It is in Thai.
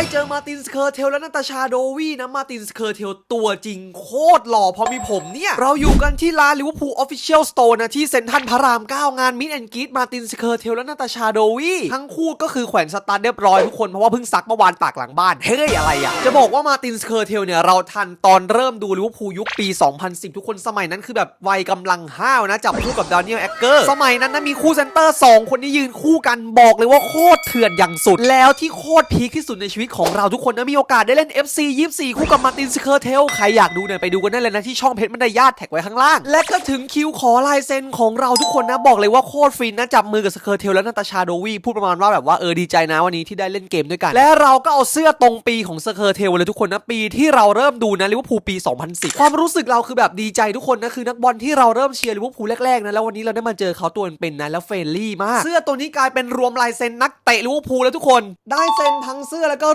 เจอมาตินสเคอร์เทลและนาตาชาโดวีนะมาตินสเคอร์เทลตัวจริงโคตรหล่อพอมีผมเนี่ย เราอยู่กันที่ร้านลิเวอร์พูลออฟฟิเชียลสโตร์นะที่เซ็นทรัลพระราม 9 งานมิดแอนกีดมาตินสเคอร์เทลและนาตาชาโดวีทั้งคู่ก็คือแขวนสตาร์เรียบร้อยทุกคน เพราะว่าเพิ่งซักเมื่อวานตากหลังบ้าน เฮ้ย อะไรอะ จะบอกว่ามาตินสเคอร์เทลเนี่ยเราทันตอนเริ่มดูลิเวอร์พูลยุคปี 2010 ทุกคนสมัยนั้นคือแบบวัยกำลังห้าวนะจับคู่กับดานิเอลแอคเกอร์สมัยนั้นนะมีคู่เซนเตอร์ 2 คนที่ยืนคู่กันบอกเลยว่าโคตรเถื่อนอย่างสุด แล้วที่โคตรพีคที่สุดในชีวิตของเราทุกคนนะมีโอกาสได้เล่น FC 24 คู่กับมาตินสเคอร์เทลใครอยากดูเนี่ยไปดูกันได้เลยนะที่ช่องเพชรมันไดญาติแท็กไว้ข้างล่าง และก็ถึงคิวขอลายเซ็นของเราทุกคนนะบอกเลยว่าโคตรฟินนะจับมือกับสเคอร์เทลและนาตาชาโดวีพูดประมาณว่าแบบว่าเออดีใจนะวันนี้ที่ได้เล่นเกมด้วยกัน และเราก็เอาเสื้อตรงปีของสเคอร์เทลเลยทุกคนนะปีที่เราเริ่มดูนะลิเวอร์พูลปี 2010 ความรู้สึกเราคือแบบดีใจทุกคนนะคือนักบอลที่เราเริ่มเชียร์ลิเวอร์พูลแรกๆนะแล้ววันนี้เราได้มาเจอเขาตัวเป็นๆนะแล้วเฟรนลี่มาก เสื้อตัวนี้กลายเป็นรวมลายเซ็นนักเตะลิเวอร์พูลแล้วทุกคน ได้เซ็นทั้งเสื้อแล้วก็